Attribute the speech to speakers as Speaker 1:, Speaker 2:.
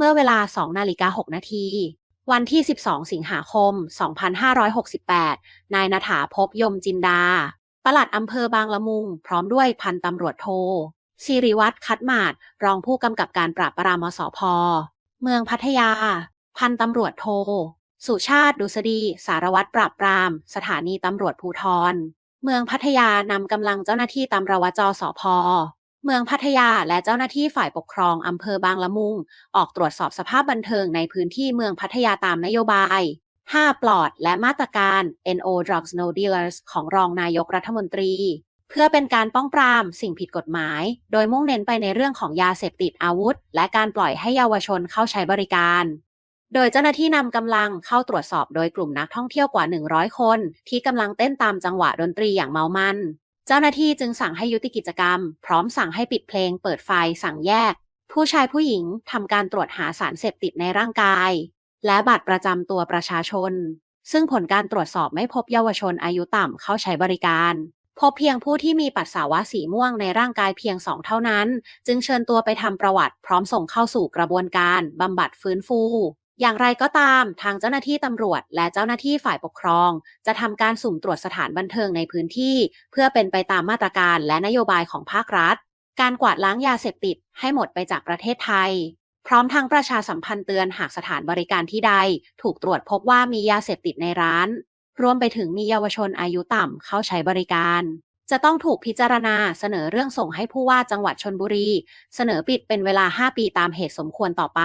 Speaker 1: เมื่อเวลา 2 นาฬิกา 6 นาที วันที่ 12 สิงหาคม 2568 นายนาถาพบยมจินดา ปลัดอำเภอบางละมุง พร้อมด้วยพันตำรวจโทสิริวัตรคัดหมาดรองผู้กำกับการปราบปรามสพเมืองพัทยา พันตำรวจโท สุชาติดุษฎี สารวัตรปราบปราม สถานีตำรวจภูทร เมืองพัทยานำกำลังเจ้าหน้าที่ตำรวจสพ เมืองพัทยาและเจ้าหน้าที่ฝ่ายปกครองอำเภอบางละมุง ออกตรวจสอบสภาพบันเทิงในพื้นที่เมืองพัทยาตามนโยบาย 5 ปลอดและมาตรการ NO Drugs No Dealers ของรองนายกรัฐมนตรี เพื่อเป็นการป้องปรามสิ่งผิดกฎหมาย โดยมุ่งเน้นไปในเรื่องของยาเสพติดอาวุธ และการปล่อยให้เยาวชนเข้าใช้บริการโดยเจ้าหน้าที่นำกำลังเข้าตรวจสอบโดยกลุ่มนักท่องเที่ยวกว่า 100 คน ที่กำลังเต้นตามจังหวะดนตรีอย่างเมามัน เจ้าหน้าที่จึงสั่งให้ยุติกิจกรรม พร้อมสั่งให้ปิดเพลง เปิดไฟ สั่งแยก ผู้ชายผู้หญิงทำการตรวจหาสารเสพติดในร่างกาย และบัตรประจำตัวประชาชน ซึ่งผลการตรวจสอบไม่พบเยาวชนอายุต่ำเข้าใช้บริการพบเพียงผู้ที่มีปัสสาวะสีม่วงในร่างกายเพียงสองเท่านั้น จึงเชิญตัวไปทำประวัติ พร้อมส่งเข้าสู่กระบวนการบำบัดฟื้นฟู อย่างไรก็ตามทางเจ้าหน้าที่ตำรวจ และเจ้าหน้าที่ฝ่ายปกครอง จะทำการสุ่มตรวจสถานบันเทิงในพื้นที่ เพื่อเป็นไปตามมาตรการและนโยบายของภาครัฐ การกวาดล้างยาเสพติดให้หมดไปจากประเทศไทย พร้อมทั้งประชาสัมพันธ์เตือนหากสถานบริการที่ใด ถูกตรวจพบว่ามียาเสพติดในร้าน รวมไปถึงมีเยาวชนอายุต่ำเข้าใช้บริการจะต้องถูกพิจารณาเสนอเรื่องส่งให้ผู้ว่าจังหวัดชนบุรี เสนอปิดเป็นเวลา 5 ปีตามเหตุสมควรต่อไป